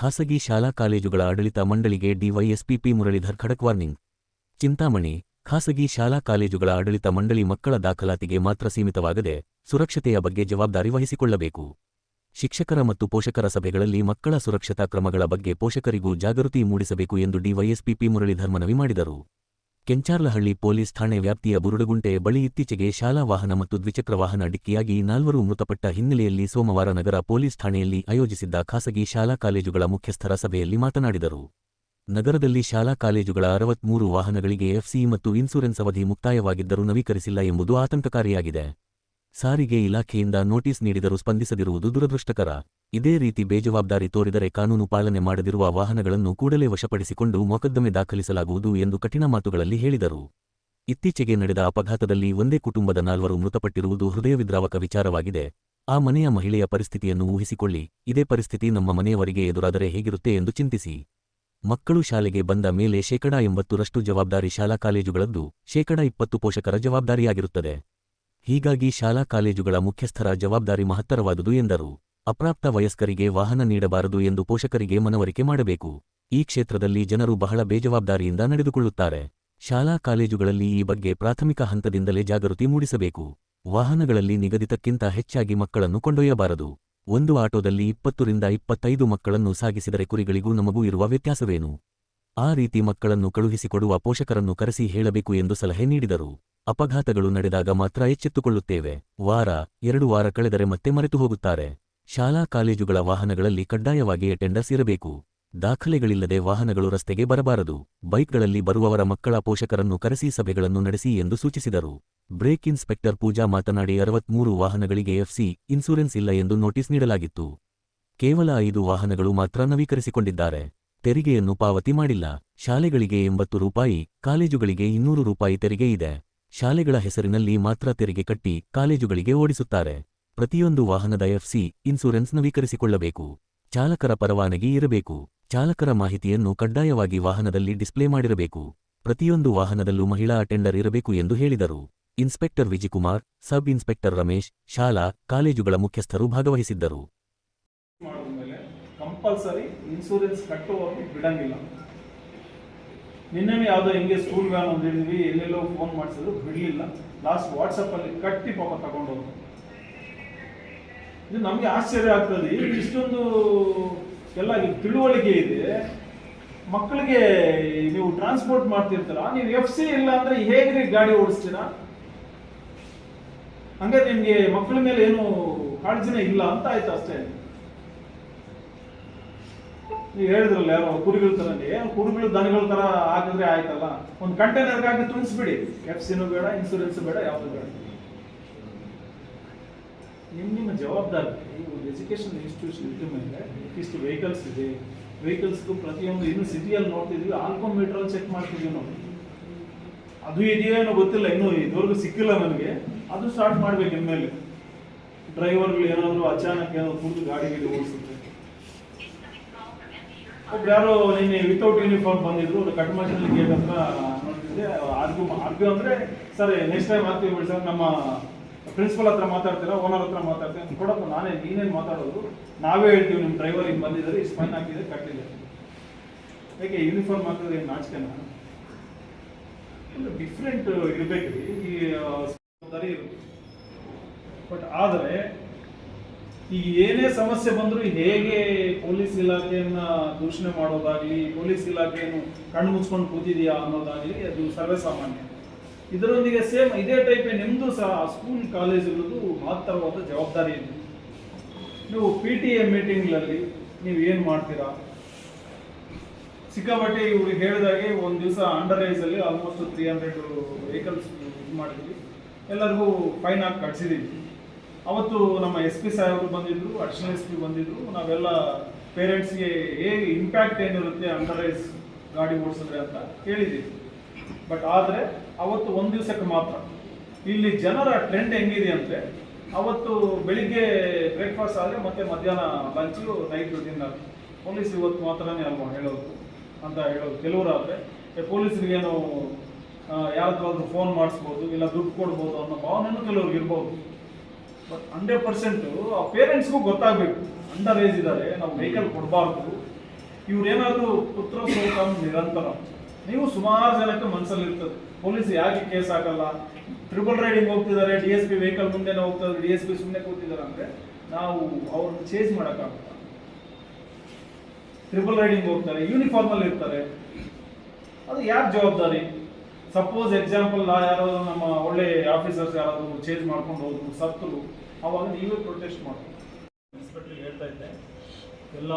ಖಾಸಗಿ ಶಾಲಾ ಕಾಲೇಜುಗಳ ಆಡಳಿತ ಮಂಡಳಿಗೆ ಡಿವೈಎಸ್ಪಿಪಿ ಮುರಳೀಧರ್ ಖಡಕ್ ವಾರ್ನಿಂಗ್. ಚಿಂತಾಮಣಿ, ಖಾಸಗಿ ಶಾಲಾ ಕಾಲೇಜುಗಳ ಆಡಳಿತ ಮಂಡಳಿ ಮಕ್ಕಳ ದಾಖಲಾತಿಗೆ ಮಾತ್ರ ಸೀಮಿತವಾಗದೆ ಸುರಕ್ಷತೆಯ ಬಗ್ಗೆ ಜವಾಬ್ದಾರಿ ವಹಿಸಿಕೊಳ್ಳಬೇಕು. ಶಿಕ್ಷಕರ ಮತ್ತು ಪೋಷಕರ ಸಭೆಗಳಲ್ಲಿ ಮಕ್ಕಳ ಸುರಕ್ಷತಾ ಕ್ರಮಗಳ ಬಗ್ಗೆ ಪೋಷಕರಿಗೂ ಜಾಗೃತಿ ಮೂಡಿಸಬೇಕು ಎಂದು ಡಿವೈಎಸ್ಪಿಪಿ ಮುರಳೀಧರ್ ಮನವಿ ಮಾಡಿದರು. ಕೆಂಚಾರ್ಲಹಳ್ಳಿ ಪೊಲೀಸ್ ಠಾಣೆ ವ್ಯಾಪ್ತಿಯ ಬುರುಡಗುಂಟೆ ಬಳಿ ಇತ್ತೀಚೆಗೆ ಶಾಲಾ ವಾಹನ ಮತ್ತು ದ್ವಿಚಕ್ರ ವಾಹನ ಡಿಕ್ಕಿಯಾಗಿ ನಾಲ್ವರು ಮೃತಪಟ್ಟ ಹಿನ್ನೆಲೆಯಲ್ಲಿ ಸೋಮವಾರ ನಗರ ಪೊಲೀಸ್ ಠಾಣೆಯಲ್ಲಿ ಆಯೋಜಿಸಿದ್ದ ಖಾಸಗಿ ಶಾಲಾ ಕಾಲೇಜುಗಳ ಮುಖ್ಯಸ್ಥರ ಸಭೆಯಲ್ಲಿ ಮಾತನಾಡಿದರು. ನಗರದಲ್ಲಿ ಶಾಲಾ ಕಾಲೇಜುಗಳ ಅರವತ್ಮೂರು ವಾಹನಗಳಿಗೆ ಎಫ್ಸಿ ಮತ್ತು ಇನ್ಸೂರೆನ್ಸ್ ಅವಧಿ ಮುಕ್ತಾಯವಾಗಿದ್ದರೂ ನವೀಕರಿಸಿಲ್ಲ ಎಂಬುದು ಆತಂಕಕಾರಿಯಾಗಿದೆ. ಸಾರಿಗೆ ಇಲಾಖೆಯಿಂದ ನೋಟಿಸ್ ನೀಡಿದರೂ ಸ್ಪಂದಿಸದಿರುವುದು ದುರದೃಷ್ಟಕರ. ಇದೇ ರೀತಿ ಬೇಜವಾಬ್ದಾರಿ ತೋರಿದರೆ ಕಾನೂನು ಪಾಲನೆ ಮಾಡದಿರುವ ವಾಹನಗಳನ್ನು ಕೂಡಲೇ ವಶಪಡಿಸಿಕೊಂಡು ಮೊಕದ್ದಮೆ ದಾಖಲಿಸಲಾಗುವುದು ಎಂದು ಕಠಿಣ ಮಾತುಗಳಲ್ಲಿ ಹೇಳಿದರು. ಇತ್ತೀಚೆಗೆ ನಡೆದ ಅಪಘಾತದಲ್ಲಿ ಒಂದೇ ಕುಟುಂಬದ ನಾಲ್ವರು ಮೃತಪಟ್ಟಿರುವುದು ಹೃದಯವಿದ್ರಾವಕ ವಿಚಾರವಾಗಿದೆ. ಆ ಮನೆಯ ಮಹಿಳೆಯ ಪರಿಸ್ಥಿತಿಯನ್ನು ಊಹಿಸಿಕೊಳ್ಳಿ. ಇದೇ ಪರಿಸ್ಥಿತಿ ನಮ್ಮ ಮನೆಯವರಿಗೆ ಎದುರಾದರೆ ಹೇಗಿರುತ್ತೆ ಎಂದು ಚಿಂತಿಸಿ. ಮಕ್ಕಳು ಶಾಲೆಗೆ ಬಂದ ಮೇಲೆ ಶೇಕಡಾ ಎಂಬತ್ತರಷ್ಟು ಜವಾಬ್ದಾರಿ ಶಾಲಾ ಕಾಲೇಜುಗಳದ್ದು, ಶೇಕಡಾ ಇಪ್ಪತ್ತು ಪೋಷಕರ ಜವಾಬ್ದಾರಿಯಾಗಿರುತ್ತದೆ. ಹೀಗಾಗಿ ಶಾಲಾ ಕಾಲೇಜುಗಳ ಮುಖ್ಯಸ್ಥರ ಜವಾಬ್ದಾರಿ ಮಹತ್ತರವಾದುದು ಎಂದರು. ಅಪ್ರಾಪ್ತ ವಯಸ್ಕರಿಗೆ ವಾಹನ ನೀಡಬಾರದು ಎಂದು ಪೋಷಕರಿಗೆ ಮನವರಿಕೆ ಮಾಡಬೇಕು. ಈ ಕ್ಷೇತ್ರದಲ್ಲಿ ಜನರು ಬಹಳ ಬೇಜವಾಬ್ದಾರಿಯಿಂದ ನಡೆದುಕೊಳ್ಳುತ್ತಾರೆ. ಶಾಲಾ ಕಾಲೇಜುಗಳಲ್ಲಿ ಈ ಬಗ್ಗೆ ಪ್ರಾಥಮಿಕ ಹಂತದಿಂದಲೇ ಜಾಗೃತಿ ಮೂಡಿಸಬೇಕು. ವಾಹನಗಳಲ್ಲಿ ನಿಗದಿತಕ್ಕಿಂತ ಹೆಚ್ಚಾಗಿ ಮಕ್ಕಳನ್ನು ಕೊಂಡೊಯ್ಯಬಾರದು. ಒಂದು ಆಟೋದಲ್ಲಿ ಇಪ್ಪತ್ತರಿಂದ ಇಪ್ಪತ್ತೈದು ಮಕ್ಕಳನ್ನು ಸಾಗಿಸಿದರೆ ಕುರಿಗಳಿಗೂ ನಮಗೂ ಇರುವ ವ್ಯತ್ಯಾಸವೇನು? ಆ ರೀತಿ ಮಕ್ಕಳನ್ನು ಕಳುಹಿಸಿಕೊಡುವ ಪೋಷಕರನ್ನು ಕರೆಸಿ ಹೇಳಬೇಕು ಎಂದು ಸಲಹೆ ನೀಡಿದರು. ಅಪಘಾತಗಳು ನಡೆದಾಗ ಮಾತ್ರ ಎಚ್ಚೆತ್ತುಕೊಳ್ಳುತ್ತೇವೆ. ವಾರ, ಎರಡು ವಾರ ಕಳೆದರೆ ಮತ್ತೆ ಮರೆತು ಹೋಗುತ್ತಾರೆ ಶಾಲಾ ಕಾಲೇಜುಗಳ ವಾಹನಗಳಲ್ಲಿ ಕಡ್ಡಾಯವಾಗಿ ಅಟೆಂಡರ್ಸ್ ಇರಬೇಕು. ದಾಖಲೆಗಳಿಲ್ಲದೆ ವಾಹನಗಳು ರಸ್ತೆಗೆ ಬರಬಾರದು. ಬೈಕ್ಗಳಲ್ಲಿ ಬರುವವರ ಮಕ್ಕಳ ಪೋಷಕರನ್ನು ಕರೆಸಿ ಸಭೆಗಳನ್ನು ನಡೆಸಿ ಎಂದು ಸೂಚಿಸಿದರು. ಬ್ರೇಕ್ ಇನ್ಸ್ಪೆಕ್ಟರ್ ಪೂಜಾ ಮಾತನಾಡಿ, ಅರವತ್ಮೂರು ವಾಹನಗಳಿಗೆ ಎಫ್ಸಿ ಇನ್ಸೂರೆನ್ಸ್ ಇಲ್ಲ ಎಂದು ನೋಟಿಸ್ ನೀಡಲಾಗಿತ್ತು. ಕೇವಲ ಐದು ವಾಹನಗಳು ಮಾತ್ರ ನವೀಕರಿಸಿಕೊಂಡಿದ್ದಾರೆ. ತೆರಿಗೆಯನ್ನು ಪಾವತಿ ಮಾಡಿಲ್ಲ. ಶಾಲೆಗಳಿಗೆ ಎಂಬತ್ತು ರೂಪಾಯಿ, ಕಾಲೇಜುಗಳಿಗೆ ಇನ್ನೂರು ರೂಪಾಯಿ ತೆರಿಗೆ ಇದೆ. ಶಾಲೆಗಳ ಹೆಸರಿನಲ್ಲಿ ಮಾತ್ರ ತೆರಿಗೆ ಕಟ್ಟಿ ಕಾಲೇಜುಗಳಿಗೆ ಓಡಿಸುತ್ತಾರೆ. ಪ್ರತಿಯೊಂದು ವಾಹನದ ಎಫ್ಸಿ ಇನ್ಸೂರೆನ್ಸ್ ನವೀಕರಿಸಿಕೊಳ್ಳಬೇಕು. ಚಾಲಕರ ಪರವಾನಗಿ ಇರಬೇಕು. ಚಾಲಕರ ಮಾಹಿತಿಯನ್ನು ಕಡ್ಡಾಯವಾಗಿ ವಾಹನದಲ್ಲಿ ಡಿಸ್ಪ್ಲೇ ಮಾಡಿರಬೇಕು. ಪ್ರತಿಯೊಂದು ವಾಹನದಲ್ಲೂ ಮಹಿಳಾ ಅಟೆಂಡರ್ ಇರಬೇಕು ಎಂದು ಹೇಳಿದರು. Inspector Vijayakumar sub inspector Ramesh, ಶಾಲಾ, ಕಾಲೇಜುಗಳ ಮುಖ್ಯಸ್ಥರು ಭಾಗವಹಿಸಿದ್ದರು. ಕಂಪಲ್ಸರಿ ಇನ್ಸೂರೆನ್ಸ್ ಕಟ್ಟುವಾಗಿ ಬಿಡಂಗಿಲ್ಲ. ನಿನ್ನೆ ಯಾವುದೋ ಹಿಂಗೆ ಸ್ಕೂಲ್ ವ್ಯಾನ್ ಒಂದು ಹಿಡಿದ್ವಿ ಎಲ್ಲೆಲ್ಲೋ ಫೋನ್ ಮಾಡಿಸಿದ್ರು, ಬಿಡಲಿಲ್ಲ. ಲಾಸ್ಟ್ ವಾಟ್ಸಪ್ಪಲ್ಲಿ ಕಟ್ಟಿ ಪಾಪ ತಗೊಂಡೋರು ಇದು ನಮಗೆ ಆಶ್ಚರ್ಯ ಆಗ್ತದೆ. ಇಷ್ಟೊಂದು ಎಲ್ಲ ತಿಳುವಳಿಕೆ ಇದೆ. ಮಕ್ಕಳಿಗೆ ನೀವು ಟ್ರಾನ್ಸ್ಪೋರ್ಟ್ ಮಾಡ್ತಿರ್ತೀರಾ? ನೀವು ಎಫ್ ಸಿ ಇಲ್ಲ ಅಂದ್ರೆ ಹೇಗ್ರಿ ಗಾಡಿ ಓಡಿಸ್ತೀರಾ? ಹಂಗೆ ನಿಮ್ಗೆ ಮಕ್ಕಳ ಮೇಲೆ ಏನು ಕಾಳಜಿನೇ ಇಲ್ಲ ಅಂತ ಆಯ್ತು ಅಷ್ಟೇ. ನೀವು ಹೇಳಿದ್ರಲ್ಲ, ಯಾರೋ ಕುರಿಗಳ ತರ ಏನು ಕುರಿಗಳು ದನಗಳ ತರ ಹಾಕಿದ್ರೆ ಆಯ್ತಲ್ಲ. ಒಂದು ಕಂಟೈನರ್ ಹಾಕಿ ತುಂಬಿಸ್ಬಿಡಿ. ಎಫ್ ಸಿನೂ ಬೇಡ ಇನ್ಸೂರೆನ್ಸ್ ಬೇಡ, ಯಾವುದು ಬೇಡ. ನಿಮ್ಮ ನಿಮ್ಮ ಜವಾಬ್ದಾರಿ ಒಂದು ಎಜುಕೇಶನ್ ಇನ್ಸ್ಟಿಟ್ಯೂಷನ್ ಇದ್ದ ಮೇಲೆ ಇಷ್ಟು ವೆಹಿಕಲ್ಸ್ ಇದೆ. ವೆಹಿಕಲ್ಸ್ಗೂ ಪ್ರತಿಯೊಂದು ಇನ್ನು ಸಿಟಿಯಲ್ಲಿ ನೋಡ್ತಿದ್ವಿ ಆಲ್ಕೋಮೀಟರ್ ಚೆಕ್ ಮಾಡ್ತಿದ್ವಿ ನಾವು. ಅದು ಇದೆಯೋ ಏನೋ ಗೊತ್ತಿಲ್ಲ, ಇನ್ನೂ ಇದುವರೆಗೂ ಸಿಕ್ಕಿಲ್ಲ ನನಗೆ. ಅದು ಸ್ಟಾರ್ಟ್ ಮಾಡ್ಬೇಕು ಇನ್ಮೇಲೆ ಡ್ರೈವರ್ಗಳು ಏನಾದರೂ ಅಚಾನಕ್ ಏನಾದರೂ ಕುಡಿದು ಗಾಡಿ ಗಿಡ ಓಡಿಸುತ್ತೆ. ಒಬ್ರು ಯಾರೋ ನಿನ್ನೆ ವಿತೌಟ್ ಯೂನಿಫಾರ್ಮ್ ಬಂದಿದ್ರು ಕಟ್ ಮಷೀನ್ ಗೇಟ್ ಹತ್ರ ನೋಡ್ತಿದ್ದೆ. ಆರ್ಗ್ಯೂ ಆರ್ಗ್ಯೂ ಅಂದರೆ, ಸರಿ ನೆಕ್ಸ್ಟ್ ಟೈಮ್ ಆಗ್ತೀವಿ ಬಿಡಿ ಸರ್, ನಮ್ಮ ಪ್ರಿನ್ಸಿಪಲ್ ಹತ್ರ ಮಾತಾಡ್ತೀರಾ ಓನರ್ ಹತ್ರ ಮಾತಾಡ್ತೀನಿ ಕೊಡಪ್ಪ, ನಾನೇ, ನೀನೇನು ಮಾತಾಡೋದು? ನಾವೇ ಹೇಳ್ತೀವಿ ನಿಮ್ಮ ಡ್ರೈವರ್ ಹಿಂಗೆ ಬಂದಿದ್ದಾರೆ ಇಷ್ಟು ಫೈನ್ ಹಾಕಿದೆ, ಕಟ್ಟಿದೆ. ಯಾಕೆ ಯೂನಿಫಾರ್ಮ್ ಹಾಕಿದ್ರೆ ಏನು ನಾಚಿಕೆನಾ? ಡಿಫ್ರೆಂಟ್ ಇರಬೇಕ್ರಿ ಈ ಜವಾಬ್ದಾರಿ ಬಟ್ ಆದರೆ ಈಗ ಏನೇ ಸಮಸ್ಯೆ ಬಂದರೂ ಹೇಗೆ ಪೊಲೀಸ್ ಇಲಾಖೆಯನ್ನು ದೂಷಣೆ ಮಾಡೋದಾಗಲಿ, ಪೊಲೀಸ್ ಇಲಾಖೆಯನ್ನು ಕಣ್ಣು ಮುಚ್ಕೊಂಡು ಕೂತಿದೆಯಾ ಅನ್ನೋದಾಗಲಿ ಅದು ಸರ್ವೇ ಸಾಮಾನ್ಯ ಇದರೊಂದಿಗೆ ಸೇಮ್ ಇದೇ ಟೈಪ್ ನಿಮ್ಮದು ಸಹ ಸ್ಕೂಲ್ ಕಾಲೇಜುಗಳದ್ದು ಮಹತ್ತರವಾದ ಜವಾಬ್ದಾರಿ ಇದೆ. ನೀವು ಪಿ ಟಿ ಎ ಮೀಟಿಂಗ್ಗಳಲ್ಲಿ ನೀವು ಏನು ಮಾಡ್ತೀರಾ? ಸಿಕ್ಕಾಪಟ್ಟೆ ಇವ್ರಿಗೆ ಹೇಳಿದಾಗೆ ಒಂದು ದಿವಸ ಅಂಡರ್ ಏಜ್ ಅಲ್ಲಿ ಆಲ್ಮೋಸ್ಟ್ ತ್ರೀ ಹಂಡ್ರೆಡ್ ವೆಹಿಕಲ್ಸ್ ಇದು ಮಾಡಿದ್ವಿ. ಎಲ್ಲರಿಗೂ ಫೈನ್ ಹಾಕಿ ಕಟ್ಸಿದೀವಿ. ಅವತ್ತು ನಮ್ಮ ಎಸ್ ಪಿ ಸಾಹೇಬರು ಬಂದಿದ್ರು ಅಡಿಷನಲ್ ಎಸ್ ಪಿ ಬಂದಿದ್ರು. ನಾವೆಲ್ಲ ಪೇರೆಂಟ್ಸ್ಗೆ ಹೇಗೆ ಇಂಪ್ಯಾಕ್ಟ್ ಏನಿರುತ್ತೆ ಅಂಡರ್ ಏಜ್ ಗಾಡಿ ಓಡಿಸಿದ್ರೆ ಅಂತ ಕೇಳಿದ್ದೀವಿ ಬಟ್ ಆದರೆ ಅವತ್ತು ಒಂದು ದಿವಸಕ್ಕೆ ಮಾತ್ರ. ಇಲ್ಲಿ ಜನರ ಟ್ರೆಂಡ್ ಹೆಂಗಿದೆ ಅಂದರೆ ಅವತ್ತು ಬೆಳಿಗ್ಗೆ ಬ್ರೇಕ್ಫಾಸ್ಟ್ ಆದರೆ ಮತ್ತೆ ಮಧ್ಯಾಹ್ನ ಲಂಚು ನೈಟ್ ಡಿನ್ನರ್ ಪೊಲೀಸ್ ಇವತ್ತು ಮಾತ್ರನೇ ಅಲ್ವಾ ಹೇಳೋದು ಅಂತ ಹೇಳೋದು ಕೆಲವರು ಆದರೆ ಪೊಲೀಸರಿಗೇನು ಯಾವ್ದಾದ್ರು ಫೋನ್ ಮಾಡಿಸ್ಬೋದು, ಇಲ್ಲ ದುಡ್ಡು ಕೊಡ್ಬೋದು ಅನ್ನೋ ಭಾವನೆನೂ ಕೆಲವ್ರಿಗೆ ಇರ್ಬೋದು. ಬಟ್ ಹಂಡ್ರೆಡ್ ಪರ್ಸೆಂಟು ಆ ಪೇರೆಂಟ್ಸ್ಗೂ ಗೊತ್ತಾಗಬೇಕು. ಅಂಡರ್ ಏಜ್ ಇದ್ದಾರೆ ನಾವು ವೆಹಿಕಲ್ ಕೊಡಬಾರ್ದು. ಇವ್ರೇನಾದರೂ ಪುತ್ರ ಸ್ವಲ್ಪ ನಿರಂತರ. ನೀವು ಸುಮಾರು ಜನಕ್ಕೆ ಮನಸ್ಸಲ್ಲಿ ಇರ್ತದೆ ಪೊಲೀಸ್ ಯಾಕೆ ಕೇಸ್ ಹಾಕಲ್ಲ? ಟ್ರಿಬಲ್ ರೈಡಿಂಗ್ ಹೋಗ್ತಿದ್ದಾರೆ ಡಿ ಎಸ್ ಪಿ ವೆಹಿಕಲ್ ಮುಂದೆನೇ ಹೋಗ್ತಾರೆ ಡಿ ಎಸ್ ಪಿ ಸುಮ್ಮನೆ ಕೂತಿದ್ದಾರೆ ಅಂದ್ರೆ ನಾವು ಅವ್ರನ್ನ ಚೇಂಜ್ ಮಾಡೋಕ್ಕಾಗಲ್ಲ ಟ್ರಿಬಲ್ ರೈಡಿಂಗ್ ಹೋಗ್ತಾರೆ ಯೂನಿಫಾರ್ಮ್ ಅಲ್ಲಿ ಇರ್ತಾರೆ. ಅದು ಯಾರ ಜವಾಬ್ದಾರಿ? ಸಪೋಸ್ ಎಕ್ಸಾಂಪಲ್ ಯಾರಾದ್ರೂ ನಮ್ಮ ಒಳ್ಳೆ ಆಫೀಸರ್ಸ್ ಯಾರಾದ್ರೂ ಚೇಂಜ್ ಮಾಡ್ಕೊಂಡು ಹೋದ್ರು, ಸತ್ತರು, ಅವಾಗ ನೀವೇ ಪ್ರೊಟೆಸ್ಟ್ ಇನ್ಸ್ಪೆಕ್ಟರ್ ಹೇಳ್ತಾ ಇದ್ದೆ, ಎಲ್ಲ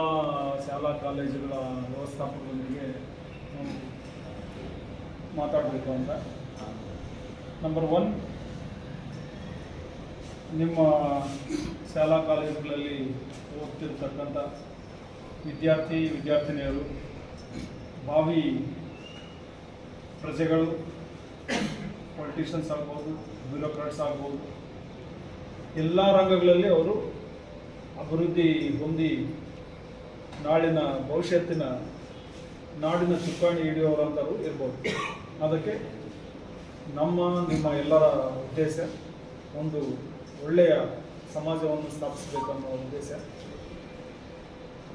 ಶಾಲಾ ಕಾಲೇಜುಗಳ ವ್ಯವಸ್ಥಾಪಕರೊಂದಿಗೆ ಮಾತಾಡಬೇಕು ಅಂತ. ನಂಬರ್ ಒನ್ ನಿಮ್ಮ ಶಾಲಾ ಕಾಲೇಜುಗಳಲ್ಲಿ ಓದ್ತಿರ್ತಕ್ಕಂಥ ವಿದ್ಯಾರ್ಥಿ, ವಿದ್ಯಾರ್ಥಿನಿಯರು, ಭಾವಿ ಪ್ರಜೆಗಳು ಪೊಲಿಟಿಷಿಯನ್ಸ್ ಆಗ್ಬೋದು ಬ್ಯೂರೋಕ್ರಾಟ್ಸ್ ಆಗ್ಬೋದು, ಎಲ್ಲ ರಂಗಗಳಲ್ಲಿ ಅವರು ಅಭಿವೃದ್ಧಿ ಹೊಂದಿ ನಾಳಿನ ಭವಿಷ್ಯತ್ತಿನ ನಾಡಿನ ಚುಕ್ಕಾಣಿ ಹಿಡಿಯೋರಂಥವ್ರು ಇರ್ಬೋದು. ಅದಕ್ಕೆ ನಮ್ಮ, ನಿಮ್ಮ ಎಲ್ಲರ ಉದ್ದೇಶ ಒಂದು ಒಳ್ಳೆಯ ಸಮಾಜವನ್ನು ಸ್ಥಾಪಿಸಬೇಕು ಅನ್ನೋ ಉದ್ದೇಶ.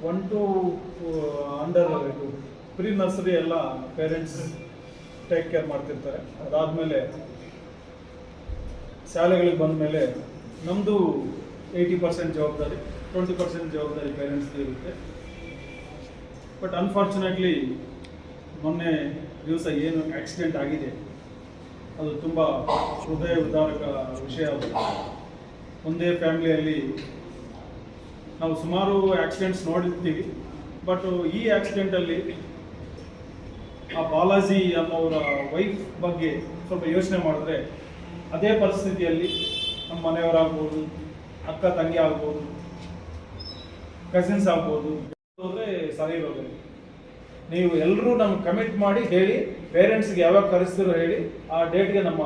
ಒನ್ ಟು ಅಂಡರ್ ಇದು ಪ್ರೀ ನರ್ಸರಿ ಎಲ್ಲ ಪೇರೆಂಟ್ಸ್ ಟೇಕ್ ಕೇರ್ ಮಾಡ್ತಿರ್ತಾರೆ. ಅದಾದಮೇಲೆ ಶಾಲೆಗಳಿಗೆ ಬಂದ ಮೇಲೆ ನಮ್ಮದು ಏಯ್ಟಿ ಪರ್ಸೆಂಟ್ ಜವಾಬ್ದಾರಿ ಟ್ವೆಂಟಿ ಪರ್ಸೆಂಟ್ ಜವಾಬ್ದಾರಿ ಪೇರೆಂಟ್ಸ್ಗೆ ಇರುತ್ತೆ. ಬಟ್ ಅನ್ಫಾರ್ಚುನೇಟ್ಲಿ ಮೊನ್ನೆ ದಿವಸ ಏನು ಆಕ್ಸಿಡೆಂಟ್ ಆಗಿದೆ, ಅದು ತುಂಬ ಹೃದಯ ಉದ್ಧಾರಕ ವಿಷಯ ಒಂದೇ ಫ್ಯಾಮಿಲಿಯಲ್ಲಿ ನಾವು ಸುಮಾರು ಆಕ್ಸಿಡೆಂಟ್ಸ್ ನೋಡಿರ್ತೀವಿ ಬಟ್ ಈ ಆಕ್ಸಿಡೆಂಟಲ್ಲಿ ಆ ಬಾಲಾಜಿ ಅನ್ನೋರ ವೈಫ್ ಬಗ್ಗೆ ಸ್ವಲ್ಪ ಯೋಚನೆ ಮಾಡಿದ್ರೆ ಅದೇ ಪರಿಸ್ಥಿತಿಯಲ್ಲಿ ನಮ್ಮ ಮನೆಯವರಾಗ್ಬೋದು ಅಕ್ಕ ತಂಗಿ ಆಗ್ಬೋದು ಕಸಿನ್ಸ್ ಆಗ್ಬೋದು ಹೋದರೆ ಸರಿ ಇರೋದು ನೀವು ಎಲ್ಲರೂ ನಮ್ಗೆ ಕಮಿಟ್ ಮಾಡಿ ಹೇಳಿ ಪೇರೆಂಟ್ಸ್ಗೆ ಯಾವಾಗ ಕರೆಸ್ತಿರೋ ಹೇಳಿ, ಆ ಡೇಟ್ಗೆ ನಮ್ಮ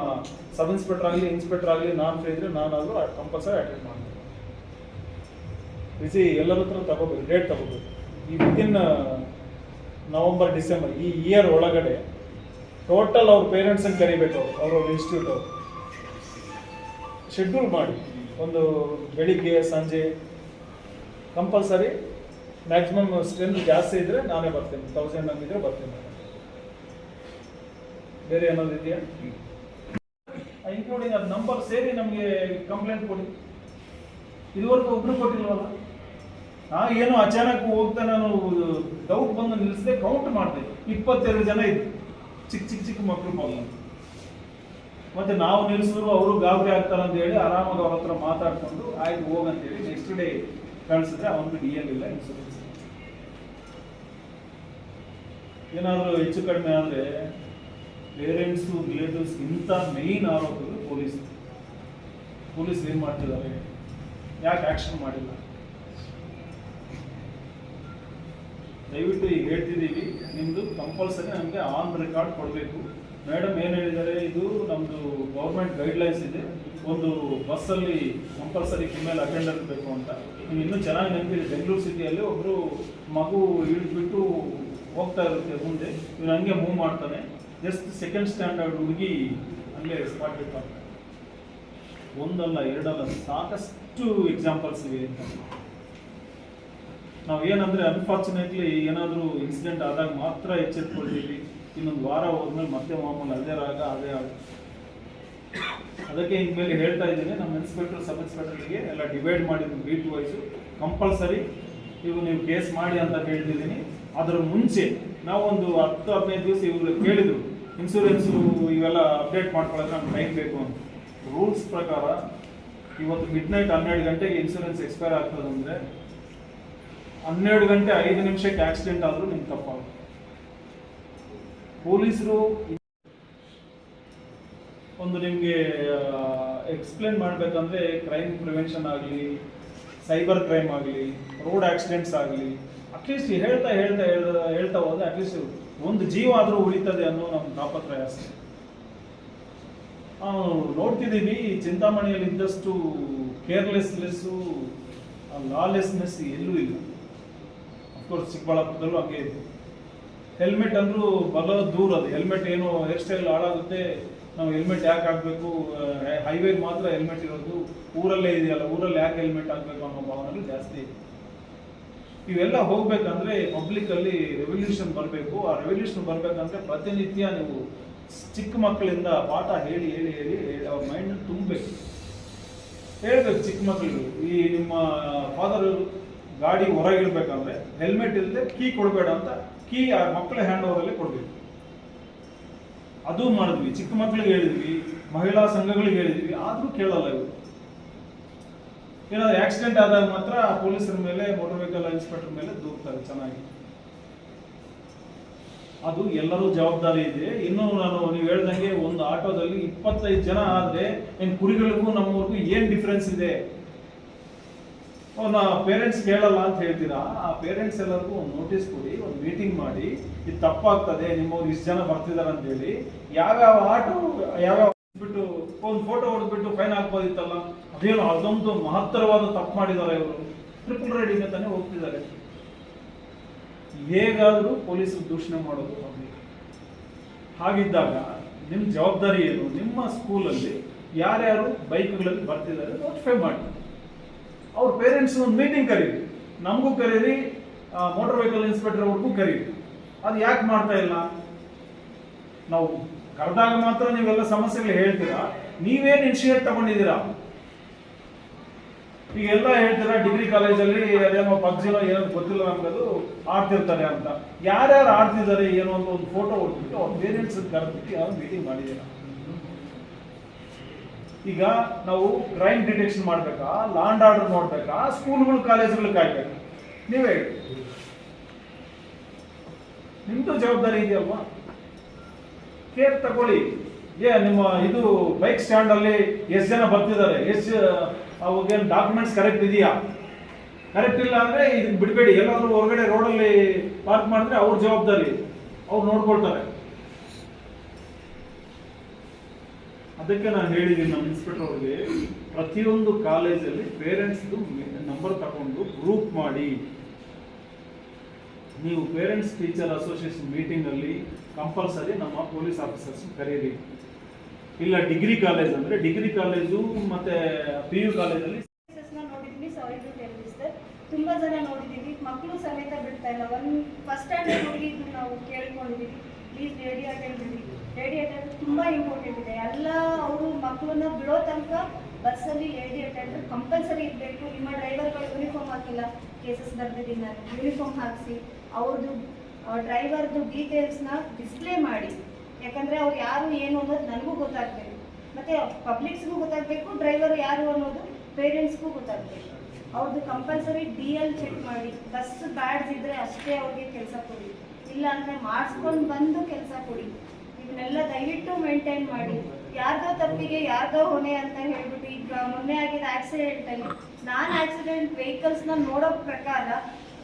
ಸಬ್ ಇನ್ಸ್ಪೆಕ್ಟರ್ ಆಗಲಿ ಇನ್ಸ್ಪೆಕ್ಟರ್ ಆಗಲಿ ನಾನು ಫ್ರೀ ಇದ್ರೆ ನಾನಾದರೂ ಕಂಪಲ್ಸರಿ ಅಟೆಂಡ್ ಮಾಡ್ತೀನಿ. ಬಿಸಿ ಎಲ್ಲರ ಹತ್ರ ತಗೋಬೇಕು ಡೇಟ್ ತಗೋಬೇಕು. ಈ ವಿತಿನ್ ನವಂಬರ್ ಡಿಸೆಂಬರ್ ಈ ಇಯರ್ ಒಳಗಡೆ ಟೋಟಲ್ ಅವ್ರ ಪೇರೆಂಟ್ಸನ್ನು ಕರಿಬೇಕು ಅವ್ರು, ಅವ್ರ ಇನ್ಸ್ಟಿಟ್ಯೂಟ್ ಅವರು. ಶೆಡ್ಯೂಲ್ ಮಾಡಿ. ಒಂದು ಬೆಳಿಗ್ಗೆ, ಸಂಜೆ ಕಂಪಲ್ಸರಿ ಮ್ಯಾಕ್ಸಿಮಮ್ ಸ್ಟ್ರೆಂತ್ ಜಾಸ್ತಿ ಇದ್ರೆ ನಾನೇ ಬರ್ತೀನಿ. ತೌಸಂಡ್ ಹಂಗಿದ್ರೆ ಬರ್ತೀನಿ. ಬೇರೆ ಏನಾದ್ರು ಇದೆಯಾ? ಇನ್ಕ್ಲೂಡಿಂಗ್ ಅದು ನಂಬರ್ ಸೇರಿ ನಮಗೆ ಕಂಪ್ಲೇಂಟ್ ಕೊಡಿ. ಇದುವರೆಗೂ ಒಬ್ರು ಕೊಟ್ಟಿಲ್ವಲ್ಲ? ನಾ ಏನು ಅಚಾನಕ್ ಹೋಗ್ತಾ ನಾನು ಡೌಟ್ ಬಂದು ನಿಲ್ಲಿಸದೆ ಕೌಂಟ್ ಮಾಡಿದೆ. ಇಪ್ಪತ್ತೆರಡು ಜನ ಇದ್ರು ಚಿಕ್ಕ ಚಿಕ್ಕ ಚಿಕ್ಕ ಮಕ್ಕಳು ಬಂದು ಮತ್ತೆ ನಾವು ನಿಲ್ಲಿಸಿದ್ರು ಅವರು ಗಾಬರಿ ಆಗ್ತಾರೆ ಅಂತ ಹೇಳಿ ಆರಾಮಾಗಿ ಅವ್ರ ಹತ್ರ ಮಾತಾಡ್ಕೊಂಡು, ಆಯ್ತು ಹೋಗಂತೇಳಿ ನೆಕ್ಸ್ಟ್ ಡೇ ಕಳಿಸಿದ್ರೆ ಅವನಿಗೆ ಡಿ ಎಲ್ ಇಲ್ಲ ಇನ್ಸೂರೆನ್ಸ್ ಏನಾದರೂ ಹೆಚ್ಚು ಕಡಿಮೆ ಆದರೆ ಪೇರೆಂಟ್ಸು ರಿಲೇಟಿವ್ಸ್ ಇಂಥ ಮೇಯ್ನ್ ಆರೋಪಗಳು ಪೊಲೀಸ್ ಪೊಲೀಸ್ ಏನು ಮಾಡ್ತಿದ್ದಾರೆ? ಯಾಕೆ ಆ್ಯಕ್ಷನ್ ಮಾಡಿಲ್ಲ? ದಯವಿಟ್ಟು ಈಗ ಹೇಳ್ತಿದ್ದೀವಿ ನಿಮ್ಮದು ಕಂಪಲ್ಸರಿ ನಮಗೆ ಆನ್ ರೆಕಾರ್ಡ್ ಕೊಡಬೇಕು. ಮೇಡಮ್ ಏನು ಹೇಳಿದ್ದಾರೆ? ಇದು ನಮ್ಮದು ಗೌರ್ಮೆಂಟ್ ಗೈಡ್ಲೈನ್ಸ್ ಇದೆ. ಒಂದು ಬಸ್ಸಲ್ಲಿ ಕಂಪಲ್ಸರಿ ಫಿಮೇಲ್ ಅಟೆಂಡರ್ ಇರಬೇಕು ಅಂತ. ನೀವು ಇನ್ನೂ ಚೆನ್ನಾಗಿ ನೆನಪಿದೆ ಬೆಂಗಳೂರು ಸಿಟಿಯಲ್ಲಿ ಒಬ್ಬರು ಮಗು ಇಳಿದ್ಬಿಟ್ಟು ಹೋಗ್ತಾ ಇರುತ್ತೆ ಮುಂದೆ. ಇವನು ಹಂಗೆ ಮೂವ್ ಮಾಡ್ತಾನೆ. ಜಸ್ಟ್ ಸೆಕೆಂಡ್ ಸ್ಟ್ಯಾಂಡರ್ಡ್ ಹುಡುಗಿ ಅಲ್ಲೇ ಸ್ಪಾಟ್ ಇರ್ತಾರೆ ಒಂದಲ್ಲ, ಎರಡಲ್ಲ, ಸಾಕಷ್ಟು ಎಕ್ಸಾಂಪಲ್ಸ್ ಇವೆ ನಾವು ಏನಂದ್ರೆ ಅನ್ಫಾರ್ಚುನೇಟ್ಲಿ ಏನಾದರೂ ಇನ್ಸಿಡೆಂಟ್ ಆದಾಗ ಮಾತ್ರ ಎಚ್ಚೆತ್ಕೊಳ್ತೀವಿ. ಇನ್ನೊಂದು ವಾರ ಹೋದ್ಮೇಲೆ ಮತ್ತೆ ಮಾಮೂಲು ಅದೇ ರಾಗ, ಅದೇ ಅದಕ್ಕೆ ಇನ್ಮೇಲೆ ಹೇಳ್ತಾ ಇದ್ದೀನಿ, ನಮ್ಮ ಇನ್ಸ್ಪೆಕ್ಟರ್ ಸಬ್ ಇನ್ಸ್ಪೆಕ್ಟರ್ಗೆ ಎಲ್ಲ ಡಿವೈಡ್ ಮಾಡಿದ್ದೀನಿ ಬಿ ಟು ವೈಸು ಕಂಪಲ್ಸರಿ ಇವು ನೀವು ಕೇಸ್ ಮಾಡಿ ಅಂತ ಹೇಳ್ತಿದ್ದೀನಿ. ಅದರ ಮುಂಚೆ ನಾವೊಂದು ಹತ್ತು, ಹದಿನೈದು ದಿವಸ ಇವರು ಕೇಳಿದ್ರು ಇನ್ಸೂರೆನ್ಸು ಇವೆಲ್ಲ ಅಪ್ಡೇಟ್ ಮಾಡ್ಕೊಳ್ಳೋಕೆ ನಮ್ಗೆ ಟೈಮ್ ಬೇಕು ಅಂತ. ರೂಲ್ಸ್ ಪ್ರಕಾರ ಇವತ್ತು ಮಿಡ್ ನೈಟ್ ಹನ್ನೆರಡು ಗಂಟೆಗೆ ಇನ್ಸೂರೆನ್ಸ್ ಎಕ್ಸ್ಪೈರ್ ಆಗ್ತದೆ ಅಂದರೆ ಹನ್ನೆರಡು ಗಂಟೆ ಐದು ನಿಮಿಷಕ್ಕೆ ಆಕ್ಸಿಡೆಂಟ್ ಆದರೂ ನಿಮ್ಗೆ ತಪ್ಪಾಗುತ್ತೆ. ಪೊಲೀಸರು ಒಂದು ನಿಮಗೆ ಎಕ್ಸ್ಪ್ಲೇನ್ ಮಾಡಬೇಕಂದ್ರೆ ಕ್ರೈಮ್ ಪ್ರಿವೆನ್ಷನ್ ಆಗಲಿ ಸೈಬರ್ ಕ್ರೈಮ್ ಆಗಲಿ ರೋಡ್ ಆಕ್ಸಿಡೆಂಟ್ಸ್ ಆಗಲಿ ಅಟ್ಲೀಸ್ಟ್ ಹೇಳ್ತಾ ಹೇಳ್ತಾ ಹೇಳ್ತಾ ಹೇಳ್ತಾ ಹೋದ್ರೆ ಅಟ್ಲೀಸ್ಟ್ ಒಂದು ಜೀವ ಆದರೂ ಉಳಿತದೆ ಅನ್ನೋ ನಮ್ಮ ತಾಪತ್ರಯ ಅಷ್ಟೇ ನಾವು ನೋಡ್ತಿದ್ದೀವಿ ಚಿಂತಾಮಣಿಯಲ್ಲಿ ಇದ್ದಷ್ಟು ಕೇರ್ಲೆಸ್ನೆಸ್ಸು ಲಾಲೆಸ್ನೆಸ್ ಎಲ್ಲೂ ಇಲ್ಲ. ಅಫ್ಕೋರ್ಸ್ ಚಿಕ್ಕಬಳ್ಳಾಪುರದಲ್ಲೂ ಹಂಗೆ ಇದೆ. ಹೆಲ್ಮೆಟ್ ಅಂದ್ರೂ ಬಲ ದೂರ ಅದು ಹೆಲ್ಮೆಟ್ ಏನು ಹೇರ್ ಸ್ಟೈಲ್ ಹಾಳಾಗುತ್ತೆ. ನಾವು ಹೆಲ್ಮೆಟ್ ಯಾಕೆ ಹಾಕಬೇಕು? ಹೈವೇ ಮಾತ್ರ ಹೆಲ್ಮೆಟ್ ಇರೋದು. ಊರಲ್ಲೇ ಇದೆಯಲ್ಲ, ಊರಲ್ಲಿ ಯಾಕೆ ಹೆಲ್ಮೆಟ್ ಹಾಕಬೇಕು ಅನ್ನೋ ಭಾವನೆಗಳು ಜಾಸ್ತಿ ಇದೆ. ಇವೆಲ್ಲ ಹೋಗ್ಬೇಕಂದ್ರೆ ಪಬ್ಲಿಕ್ ಅಲ್ಲಿ ರೆವಲ್ಯೂಷನ್ ಬರಬೇಕು. ಆ ರೆವಲ್ಯೂಷನ್ ಬರಬೇಕಂದ್ರೆ ಪ್ರತಿನಿತ್ಯ ನೀವು ಚಿಕ್ಕ ಮಕ್ಕಳಿಂದ ಪಾಠ ಹೇಳಿ ಹೇಳಿ ಹೇಳಿ ಅವ್ರ ಮೈಂಡ್ ತುಂಬಬೇಕು. ಹೇಳ್ಬೇಕು ಚಿಕ್ಕ ಮಕ್ಕಳಿಗೆ, ಈ ನಿಮ್ಮ ಫಾದರ್ ಗಾಡಿ ಹೊರಗಿರ್ಬೇಕಂದ್ರೆ ಹೆಲ್ಮೆಟ್ ಇಲ್ಲದೆ ಕೀ ಕೊಡಬೇಡ ಅಂತ ಕೀ ಆ ಮಕ್ಕಳ ಹ್ಯಾಂಡ್ ಓವರಲ್ಲಿ ಕೊಡಬೇಕು. ಅದು ಮಾಡಿದ್ವಿ. ಚಿಕ್ಕ ಮಕ್ಕಳಿಗೆ ಹೇಳಿದ್ವಿ, ಮಹಿಳಾ ಸಂಘಗಳಿಗೆ ಹೇಳಿದ್ವಿ, ಆದ್ರೂ ಕೇಳಲ್ಲ ಇವರು. ಏನಾದ್ರು ಆಕ್ಸಿಡೆಂಟ್ ಆದಾಗ ಮಾತ್ರ ಪೊಲೀಸರ ಮೇಲೆ ಮೋಟರ್ ವೆಹಿಕಲ್ ಇನ್ಸ್ಪೆಕ್ಟರ್ ಮೇಲೆ ದೂರ್ತಾರೆ ಚೆನ್ನಾಗಿ. ಅದು ಎಲ್ಲರೂ ಜವಾಬ್ದಾರಿ ಇದೆ. ಇನ್ನು ನಾನು, ನೀವು ಹೇಳ್ದಂಗೆ ಒಂದು ಆಟೋದಲ್ಲಿ ಇಪ್ಪತ್ತೈದು ಜನ ಆದ್ರೆ ಏನು ಕುರಿಗಳಿಗೂ ನಮ್ಮವ್ರಿಗೂ ಏನ್ ಡಿಫ್ರೆನ್ಸ್ ಇದೆ? ಅವ್ನ ಪೇರೆಂಟ್ಸ್ ಕೇಳಲ್ಲ ಅಂತ ಹೇಳ್ತೀರಾ? ಆ ಪೇರೆಂಟ್ಸ್ ಎಲ್ಲರಿಗೂ ಒಂದು ನೋಟಿಸ್ ಕೊಡಿ, ಒಂದು ಮೀಟಿಂಗ್ ಮಾಡಿ. ಇದು ತಪ್ಪಾಗ್ತದೆ, ನಿಮ್ಮವ್ರು ಇಷ್ಟು ಜನ ಬರ್ತಿದಾರೆ ಅಂತ ಹೇಳಿ. ಯಾವ್ಯಾವ ಆಟೋ, ಯಾವ್ಯಾವ ಬಿಟ್ಟು ಒಂದು ಫೋಟೋ ಹೊಡೆದ್ಬಿಟ್ಟು ಫೈನ್ ಹಾಕ್ಬೋದಿತ್ತಲ್ಲ ಅದೇನು ಅದೊಂದು ಮಹತ್ತರವಾದ ತಪ್ಪು ಮಾಡಿದ್ದಾರೆ ಇವರು. ಟ್ರಿಪಲ್ ರೈಡಿಂಗ್ ಅಂತಾನೆ ಹೋಗ್ತಿದ್ದಾರೆ ಹೇಗಾದರೂ ಪೊಲೀಸ್ ದೂಷಣೆ ಮಾಡೋದು ಪಬ್ಲಿಕ್ ಹಾಗಿದ್ದಾಗ ನಿಮ್ಮ ಜವಾಬ್ದಾರಿ ಏನು? ನಿಮ್ಮ ಸ್ಕೂಲಲ್ಲಿ ಯಾರ್ಯಾರು ಬೈಕ್ಗಳಲ್ಲಿ ಬರ್ತಿದ್ದಾರೆ ನೋಟಿಫೈ ಮಾಡಿ. ಅವ್ರ ಪೇರೆಂಟ್ಸ್ ಒಂದು ಮೀಟಿಂಗ್ ಕರೀರಿ. ನಮಗೂ ಕರೀರಿ ಮೋಟರ್ ವೆಹಿಕಲ್ ಇನ್ಸ್ಪೆಕ್ಟರ್ ಅವ್ರಿಗೂ ಕರೀರಿ. ಅದು ಯಾಕೆ ಮಾಡ್ತಾ ಇಲ್ಲ? ನಾವು ಕರೆದಾಗ ಮಾತ್ರ ನೀವೆಲ್ಲ ಸಮಸ್ಯೆಗಳು ಹೇಳ್ತೀರಾ? ನೀವೇನು ಇನಿಷಿಯೇಟ್ ತಗೊಂಡಿದ್ದೀರಾ? ಈಗ ಎಲ್ಲ ಹೇಳ್ತೀರಾ ಡಿಗ್ರಿ ಕಾಲೇಜಲ್ಲಿ ಅದೇನೋ ಪಬ್ಜಿನೋ ಏನೋ ಗೊತ್ತಿಲ್ಲ ನಮ್ಗದು ಆಡ್ತಿರ್ತಾರೆ ಅಂತ. ಯಾರ್ಯಾರು ಆಡ್ತಿದ್ದಾರೆ ಏನೋ ಒಂದು ಫೋಟೋ ಹೊಡ್ಬಿಟ್ಟು ಅವ್ರ ಪೇರೆಂಟ್ಸ್ ಕರೆದ್ಬಿಟ್ಟು ಯಾರು ಮೀಟಿಂಗ್ ಮಾಡಿದ್ದೀರಾ? ಈಗ ನಾವು ಕ್ರೈಮ್ ಡಿಟೆಕ್ಷನ್ ಮಾಡ್ಬೇಕಾ ಲಾಂಡ್ ಆರ್ಡರ್ ನೋಡ್ಬೇಕಾ ಸ್ಕೂಲ್ಗಳು ಕಾಲೇಜುಗಳು ಕಾಯ್ಬೇಕು ನೀವೇ ನಿಮ್ದು ಜವಾಬ್ದಾರಿ ಇದೆಯಲ್ವಾ? ಕೇರ್ ತಗೊಳ್ಳಿ. ಏ, ನಿಮ್ಮ ಇದು ಬೈಕ್ ಸ್ಟ್ಯಾಂಡ್ ಅಲ್ಲಿ ಎಷ್ಟು ಜನ ಬರ್ತಿದ್ದಾರೆ? ಎಷ್ಟು ಅವಾಗೇನು ಡಾಕ್ಯುಮೆಂಟ್ಸ್ ಕರೆಕ್ಟ್ ಇದೆಯಾ? ಕರೆಕ್ಟ್ ಇಲ್ಲ ಅಂದ್ರೆ ಇದನ್ನ ಬಿಡಬೇಡಿ. ಎಲ್ಲಾದ್ರೂ ಹೊರಗಡೆ ರೋಡಲ್ಲಿ ಪಾರ್ಕ್ ಮಾಡಿದ್ರೆ ಅವ್ರ ಜವಾಬ್ದಾರಿ. ಅವ್ರು ನೋಡ್ಕೊಳ್ತಾರೆ. ಅದಕ್ಕೆ ನಾನು ಹೇಳಿದ್ದೀನಿ ನಮ್ಮ ಇನ್ಸ್ಪೆಕ್ಟರ್ ಅವ್ರಿಗೆ, ಪ್ರತಿಯೊಂದು ಕಾಲೇಜಲ್ಲಿ ಪೇರೆಂಟ್ಸ್ದು ನಂಬರ್ ತಗೊಂಡು ಗ್ರೂಪ್ ಮಾಡಿ. ನೀವು ಪೇರೆಂಟ್ಸ್ ಟೀಚರ್ ಅಸೋಸಿಯೇಷನ್ ಮೀಟಿಂಗಲ್ಲಿ ಕಂಪಲ್ಸರಿ ನಮ್ಮ ಪೊಲೀಸ್ ಆಫೀಸರ್ಸ್ ಕರೀರಿ. ಇಲ್ಲ ಡಿಗ್ರಿ ಕಾಲೇಜ್ ಅಂದರೆ ಡಿಗ್ರಿ ಕಾಲೇಜು ಮತ್ತು ಪಿ ಯು ಕಾಲೇಜಲ್ಲಿ ತುಂಬ ಜನ ನೋಡಿದ್ದೀವಿ ಮಕ್ಕಳು ಸಮೇತ ಬಿಡ್ತಾ ಇಲ್ಲ. ಒಂದು ಫಸ್ಟ್ ಸ್ಟ್ಯಾಂಡರ್ಡ್ ಹುಡುಗಿ ನಾವು ಕೇಳ್ಕೊಂಡಿದ್ದೀವಿ ಪ್ಲೀಸ್ ರೆಡಿಯಾಗಿ ಅಟೆಂಡ್ ಬಿಡಿ ತುಂಬ ಇಂಪಾರ್ಟೆಂಟ್ ಇದೆ. ಎಲ್ಲ ಅವರು ಮಕ್ಕಳನ್ನ ಬಿಡೋ ತನಕ ಬಸ್ಸಲ್ಲಿ ಲೇಡಿ ಅಟೆಂಡರ್ ಕಂಪಲ್ಸರಿ ಇರಬೇಕು. ನಿಮ್ಮ ಡ್ರೈವರ್ಗಳು ಯೂನಿಫಾರ್ಮ್ ಹಾಕಿಲ್ಲ ಕೇಸಸ್ ಬರ್ದಿದ್ದೀನಿ ನಾನು ಯೂನಿಫಾರ್ಮ್ ಹಾಕಿಸಿ ಅವ್ರದ್ದು ಡ್ರೈವರ್ದು ಡೀಟೇಲ್ಸ್ನ ಡಿಸ್ಪ್ಲೇ ಮಾಡಿ. ಯಾಕಂದ್ರೆ ಅವ್ರು ಯಾರು ಏನು ಅನ್ನೋದು ನನಗೂ ಗೊತ್ತಾಗ್ಬೇಕು. ಮತ್ತೆ ಪಬ್ಲಿಕ್ಸ್ಗೂ ಗೊತ್ತಾಗಬೇಕು ಡ್ರೈವರ್ ಯಾರು ಅನ್ನೋದು ಪೇರೆಂಟ್ಸ್ಗೂ ಗೊತ್ತಾಗಬೇಕು. ಅವ್ರದ್ದು ಕಂಪಲ್ಸರಿ ಡಿ ಎಲ್ ಚೆಕ್ ಮಾಡಿ. ಬಸ್ ಬ್ಯಾಡ್ಸ್ ಇದ್ರೆ ಅಷ್ಟೇ ಅವ್ರಿಗೆ ಕೆಲಸ ಕೊಡಿ. ಇಲ್ಲ ಅಂದ್ರೆ ಮಾಡಿಸ್ಕೊಂಡು ಬಂದು ಕೆಲಸ ಕೊಡಿ. ಇವನ್ನೆಲ್ಲ ದಯವಿಟ್ಟು ಮೇಂಟೈನ್ ಮಾಡಿ. ಯಾರ್ದೋ ತಪ್ಪಿಗೆ ಯಾರ್ದೋ ಹೊಣೆ ಅಂತ ಹೇಳ್ಬಿಟ್ಟು ಈಗ ಮೊನ್ನೆ ಆಗಿದ ಆಕ್ಸಿಡೆಂಟ್ ಅಲ್ಲಿ ನಾನ್ ಆಕ್ಸಿಡೆಂಟ್ ವೆಹಿಕಲ್ಸ್ನ ನೋಡೋ ಪ್ರಕಾರ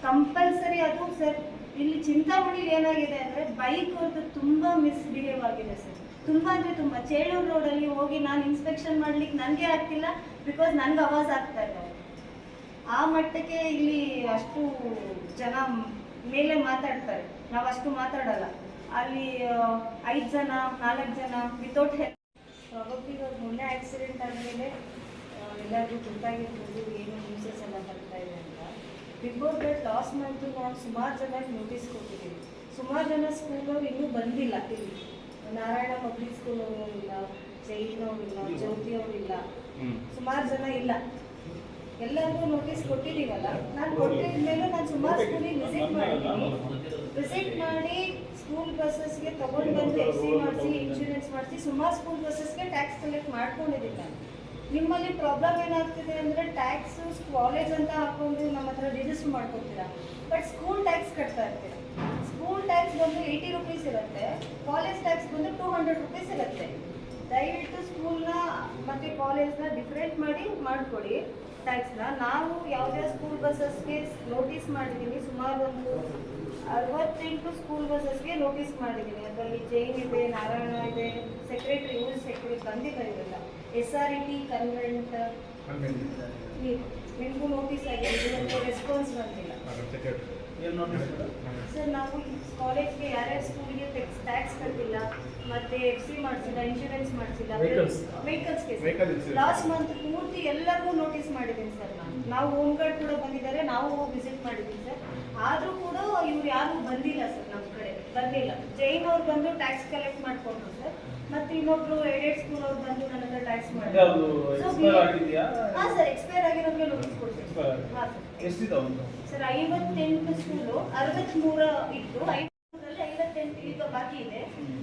ಕಂಪಲ್ಸರಿ ಅದು ಸರ್ ಇಲ್ಲಿ ಚಿಂತಾಮಣಿ ಏನಾಗಿದೆ ಅಂದ್ರೆ ಬೈಕ್ ಅವ್ರದ್ದು ತುಂಬಾ ಮಿಸ್ಬಿಹೇವ್ ಆಗಿದೆ ಸರ್ ತುಂಬಾ ಅಂದ್ರೆ ತುಂಬಾ. ಚೇಳೂರು ರೋಡಲ್ಲಿ ಹೋಗಿ ನಾನು ಇನ್ಸ್ಪೆಕ್ಷನ್ ಮಾಡ್ಲಿಕ್ಕೆ ನನಗೆ ಆಗ್ತಿಲ್ಲ ಬಿಕಾಸ್ ನನ್ಗೆ ಅವಾಜ್ ಆಗ್ತಾ ಇದ್ದಾರೆ ಆ ಮಟ್ಟಕ್ಕೆ ಇಲ್ಲಿ ಅಷ್ಟು ಜನ ಮೇಲೆ ಮಾತಾಡ್ತಾರೆ. ನಾವು ಅಷ್ಟು ಮಾತಾಡಲ್ಲ. ಅಲ್ಲಿ ಐದು ಜನ ನಾಲ್ಕು ಜನ ವಿತೌಟ್ ಹೆಲ್ಪ್ ಪ್ರಾಬಬ್ಲಿ ಇವಾಗ ಮೊನ್ನೆ ಆಕ್ಸಿಡೆಂಟ್ ಆದಮೇಲೆ ಎಲ್ಲರಿಗೂ ಗೊತ್ತಾಗಿರ್ಬೋದು ಏನು ನ್ಯೂಸಸ್ ಎಲ್ಲ ಬರ್ತಾ ಇದೆ ಅಂತ. ಬಿಫೋರ್ ದಟ್ ಲಾಸ್ಟ್ ಮಂತ್ ನಾವು ಸುಮಾರು ಜನ ನೋಟಿಸ್ ಕೊಟ್ಟಿದ್ದೀನಿ. ಸುಮಾರು ಜನ ಸ್ಕೂಲವ್ರು ಇನ್ನೂ ಬಂದಿಲ್ಲ ಇಲ್ಲಿ. ನಾರಾಯಣ ಪಬ್ಲಿಕ್ ಸ್ಕೂಲ್ ಅವರಿಲ್ಲ ಜೈನ್ ಅವರಿಲ್ಲ ಜ್ಯೋತಿ ಅವರಿಲ್ಲ ಸುಮಾರು ಜನ ಇಲ್ಲ. ಎಲ್ಲರಿಗೂ ನೋಟಿಸ್ ಕೊಟ್ಟಿದ್ದೀವಲ್ಲ? ನಾನು ಕೊಟ್ಟಿದ್ಮೇಲೆ ನಾನು ಸುಮಾರು ಸ್ಕೂಲಿಗೆ ವಿಸಿಟ್ ಮಾಡಿದ್ದೀನಿ. ವಿಸಿಟ್ ಮಾಡಿ ಸ್ಕೂಲ್ ಬಸ್ಸಸ್ಗೆ ತಗೊಂಡು ಬಂದು ಎಫ್ ಸಿ ಮಾಡಿಸಿ ಇನ್ಶೂರೆನ್ಸ್ ಮಾಡಿಸಿ ಸುಮಾರು ಸ್ಕೂಲ್ ಬಸ್ಸಸ್ಗೆ ಟ್ಯಾಕ್ಸ್ ಕಲೆಕ್ಟ್ ಮಾಡ್ಕೊಂಡಿದ್ದೀನಿ. ನಾನು ನಿಮ್ಮಲ್ಲಿ ಪ್ರಾಬ್ಲಮ್ ಏನಾಗ್ತಿದೆ ಅಂದರೆ ಟ್ಯಾಕ್ಸ್ ಕಾಲೇಜ್ ಅಂತ ಹಾಕೊಂಡು ನಮ್ಮ ಹತ್ರ ರಿಜಿಸ್ಟರ್ ಮಾಡ್ಕೊತೀರಾ ಬಟ್ ಸ್ಕೂಲ್ ಟ್ಯಾಕ್ಸ್ ಕಟ್ತಾ ಇರ್ತೀರಾ. ಸ್ಕೂಲ್ ಟ್ಯಾಕ್ಸ್ ಬಂದು ಏಯ್ಟಿ ರುಪೀಸ್ ಇರುತ್ತೆ. ಕಾಲೇಜ್ ಟ್ಯಾಕ್ಸ್ ಬಂದು ಟೂ ಹಂಡ್ರೆಡ್ ರುಪೀಸ್ ಇರುತ್ತೆ. ದಯವಿಟ್ಟು ಸ್ಕೂಲ್ನ ಮತ್ತು ಕಾಲೇಜ್ನ ಡಿಫ್ರೆಂಟ್ ಮಾಡಿ ಮಾಡಿಕೊಡಿ ಟ್ಯಾಕ್ಸ್ನ ನಾವು ಯಾವುದೇ ಸ್ಕೂಲ್ ಬಸ್ಸಸ್ಗೆ ನೋಟಿಸ್ ಮಾಡಿದ್ದೀನಿ ಸುಮಾರು ಒಂದು ಅರವತ್ತೆಂಟು ಸ್ಕೂಲ್ ಬಸ್ಸಸ್ಗೆ ನೋಟಿಸ್ ಮಾಡಿದ್ದೀನಿ. ಅದರಲ್ಲಿ ಜೈನ್ ಇದೆ ನಾರಾಯಣ ಇದೆ ಸೆಕ್ರೆಟರಿ ಯೂಸ್ ಸೆಕ್ರೆಟರಿ ಬಂದಿದ್ದಾರೆ ಇವೆಲ್ಲ. S R E T convent ನಿಮಗೂ ನೋಟಿಸ್ ಆಗಿದೆ ರೆಸ್ಪಾನ್ಸ್ ಬಂದಿಲ್ಲ. ಏನು ನೋಟಿಸ್ ಸರ್ ನಾವು ಕಾಲೇಜ್ಗೆ ಯಾರ್ಯಾರು ಸ್ಕೂಲ್ಗೆ ಟ್ಯಾಕ್ಸ್ ಕಟ್ಟಿಲ್ಲ ಮತ್ತೆ ಎಫ್ ಸಿ ಮಾಡಿಸಿಲ್ಲ ಇನ್ಶೂರೆನ್ಸ್ ಮಾಡಿಸಿಲ್ಲ. ವೆಹಿಕಲ್ಸ್ಗೆ. ಲಾಸ್ಟ್ ಮಂತ್ ಪೂರ್ತಿ ಎಲ್ಲರಿಗೂ ನೋಟಿಸ್ ಮಾಡಿದ್ದೀನಿ ಸರ್ ನಾನು. ನಾವು ಹೋಮ್ ಗಾರ್ಡ್ ಕೂಡ ಬಂದಿದ್ದಾರೆ ನಾವು ವಿಸಿಟ್ ಮಾಡಿದ್ದೀವಿ ಸರ್. ಆದರೂ ಕೂಡ ಇವ್ರು ಯಾರು ಬಂದಿಲ್ಲ ಸರ್ ನಮ್ಮ ಕಡೆ ಬಂದಿಲ್ಲ. ಜೈನ್ ಅವ್ರು ಬಂದು ಟ್ಯಾಕ್ಸ್ ಕಲೆಕ್ಟ್ ಮಾಡ್ಕೊಂಡ್ರು ಸರ್. ಮತ್ತೆ ಇನ್ನೊಬ್ರು ಏಡೆಡ್ ಸ್ಕೂಲ್ ಅವ್ರು ಬಂದು ನನ್ನ ಹತ್ರ ಟ್ಯಾಕ್ಸ್ ಮಾಡಿದ್ರು. ಹಾಂ ಸರ್ ಎಕ್ಸ್ಪೈರ್ ಆಗಿರೋದ್ರಲ್ಲಿ ನೋಟಿಸ್ ಕೊಡ್ತೀನಿ ಆಗಿದೆ. ಹಾಂ ಸರ್. ಎಷ್ಟಿದಾವೆ ಸರ್ ಐವತ್ತೆಂಟು ಸ್ಕೂಲು ಅರವತ್ಮೂರ ಇತ್ತು. ಐವತ್ಮೂರಲ್ಲಿ ಐವತ್ತೆಂಟು ಈಗ ಬಾಕಿ ಇದೆ.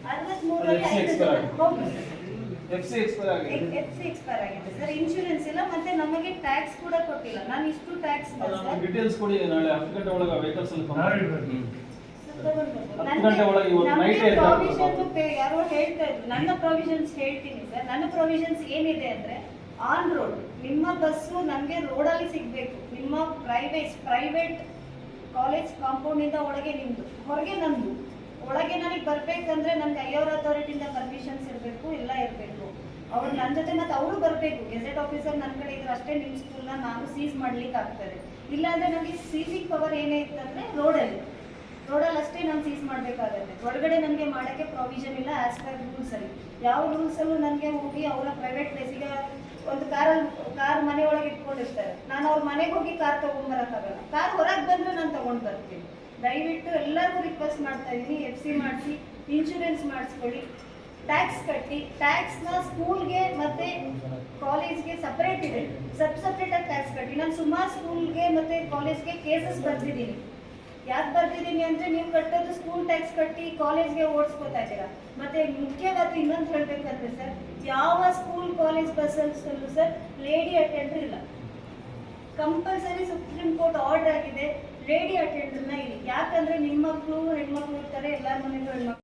ಆಗಿದೆ. ಹೌದು ಎಫ್ ಸಿ ಎಕ್ಸ್ಪೈರ್ ಆಗಿದೆ. ಎಫ್ ಸಿ ಎಕ್ಸ್ಪೈರ್ ಆಗಿದೆ ಸರ್. ಇನ್ಶೂರೆನ್ಸ್ ಇಲ್ಲ ಮತ್ತೆ ನಮಗೆ ಟ್ಯಾಕ್ಸ್ ಕೂಡ ಕೊಟ್ಟಿಲ್ಲ. ನಾನು ಇಷ್ಟು ಟ್ಯಾಕ್ಸ್ ಅದು ಡೀಟೇಲ್ಸ್ ಕೊಡಿ ನಾಳೆ ಹತ್ತು ಗಂಟೆ ಒಳಗೆ ವೆಹಿಕಲ್ಸ್ ಅಲ್ಲಿ ಹ್ಮ್. ಹತ್ತು ಗಂಟೆ ಒಳಗೆ ಇವತ್ತು ಇರ್ತಾರೆ. ಪ್ರಾವಿಷನ್ ಯಾರೋ ಹೇಳ್ತಾ ಇದ್ರು. ನನ್ನ ಪ್ರೊವಿಷನ್ಸ್ ಹೇಳ್ತೀನಿ ಸರ್. ನನ್ನ ಪ್ರಾವಿಷನ್ಸ್ ಏನಿದೆ ಅಂದ್ರೆ ಆನ್ ರೋಡ್ ನಿಮ್ಮ ಬಸ್ಸು ನಮ್ಗೆ ರೋಡಲ್ಲಿ ಸಿಗಬೇಕು. ನಿಮ್ಮ ಪ್ರೈವೇಟ್ ಪ್ರೈವೇಟ್ ಕಾಲೇಜ್ ಕಾಂಪೌಂಡಿಂದ ಒಳಗೆ ನಿಮ್ಮದು ಹೊರಗೆ ನಮ್ಮದು ಒಳಗೆ ನನಗೆ ಬರಬೇಕಂದ್ರೆ ನನಗೆ ಐಆರ್ ಅಥಾರಿಟಿಯಿಂದ ಪರ್ಮಿಷನ್ಸ್ ಇರಬೇಕು, ಎಲ್ಲ ಇರಬೇಕು. ಅವ್ರು ನನ್ನ ಜೊತೆ ಮತ್ತೆ ಅವರು ಬರಬೇಕು. ಗೆಜೆಟ್ ಆಫೀಸರ್ ನನ್ನ ಕಡೆ ಇದ್ರೆ ಅಷ್ಟೇ ನಿಮ್ಮ ಸ್ಕೂಲ್ನ ನಾನು ಸೀಸ್ ಮಾಡ್ಲಿಕ್ಕೆ ಆಗ್ತದೆ. ಇಲ್ಲಾಂದರೆ ನನಗೆ ಸೀಸಿಂಗ್ ಪವರ್ ಏನೇ ಇತ್ತಂದ್ರೆ ರೋಡಲ್ಲಿ ರೋಡಲ್ಲಿ ಅಷ್ಟೇ ನಾನು ಸೀಸ್ ಮಾಡಬೇಕಾಗತ್ತೆ. ಒಳಗಡೆ ನನಗೆ ಮಾಡೋಕ್ಕೆ ಪ್ರಾವಿಷನ್ ಇಲ್ಲ ಆಸ್ ಪರ್ ರೂಲ್ಸ್ ಅಲ್ಲಿ. ಯಾವ ರೂಲ್ಸಲ್ಲೂ ನನಗೆ ಹೋಗಿ ಅವರ ಪ್ರೈವೇಟ್ ಪ್ಲೇಸಿಗೆ ಒಂದು ಕಾರಲ್ಲಿ ಕಾರ್ ಮನೆ ಒಳಗೆ ಇಟ್ಕೊಂಡಿರ್ತಾರೆ. ನಾನು ಅವ್ರ ಮನೆಗೆ ಹೋಗಿ ಕಾರ್ ತೊಗೊಂಬರಕ್ಕಾಗಲ್ಲ ಕಾರ್ ಹೊರಗೆ ಬಂದ್ರೆ ನಾನು ತೊಗೊಂಡು ಬರ್ತೀನಿ. ದಯವಿಟ್ಟು ಎಲ್ಲರಿಗೂ ರಿಕ್ವೆಸ್ಟ್ ಮಾಡ್ತಾ ಇದ್ದೀನಿ. ಎಫ್ ಸಿ ಮಾಡಿಸಿ ಇನ್ಶೂರೆನ್ಸ್ ಮಾಡಿಸ್ಕೊಳ್ಳಿ. ಟ್ಯಾಕ್ಸ್ ಕಟ್ಟಿ. ಟ್ಯಾಕ್ಸ್ನ ಸ್ಕೂಲ್ಗೆ ಮತ್ತೆ ಕಾಲೇಜ್ಗೆ ಸಪ್ರೇಟ್ ಇದೆ. ಸಬ್ ಸಪ್ರೇಟಾಗಿ ಟ್ಯಾಕ್ಸ್ ಕಟ್ಟಿ. ನಾನು ಸುಮಾರು ಸ್ಕೂಲ್ಗೆ ಮತ್ತೆ ಕಾಲೇಜ್ಗೆ ಕೇಸಸ್ ಬರ್ದಿದ್ದೀನಿ. ಯಾಕೆ ಬರ್ತಿದ್ದೀನಿ ಅಂದ್ರೆ ನೀವು ಕಟ್ಟೋದು ಸ್ಕೂಲ್ ಟ್ಯಾಕ್ಸ್ ಕಟ್ಟಿ ಕಾಲೇಜ್ಗೆ ಓಡಿಸ್ಕೊತಾ ಇದ್ದೀರಾ? ಮತ್ತೆ ಮುಖ್ಯವಾದ ಇನ್ನೊಂದು ಹೇಳ್ಬೇಕಂದ್ರೆ ಸರ್ ಯಾವ ಸ್ಕೂಲ್ ಕಾಲೇಜ್ ಬಸ್ಸಲ್ಲೂ ಸರ್ ಲೇಡಿ ಅಟೆಂಡರ್ ಇಲ್ಲ. ಕಂಪಲ್ಸರಿ ಸುಪ್ರೀಂ ಕೋರ್ಟ್ ಆರ್ಡರ್ ಆಗಿದೆ ಲೇಡಿ ಅಟೆಂಡರ್ನ ಇಲ್ಲಿ. ಯಾಕಂದ್ರೆ ನಿಮ್ಮ ಮಕ್ಕಳು, ಹೆಣ್ಮಕ್ಳು ಇರ್ತಾರೆ, ಎಲ್ಲರ ಮನೆಗೂ ಹೆಣ್ಮಕ್ಳು.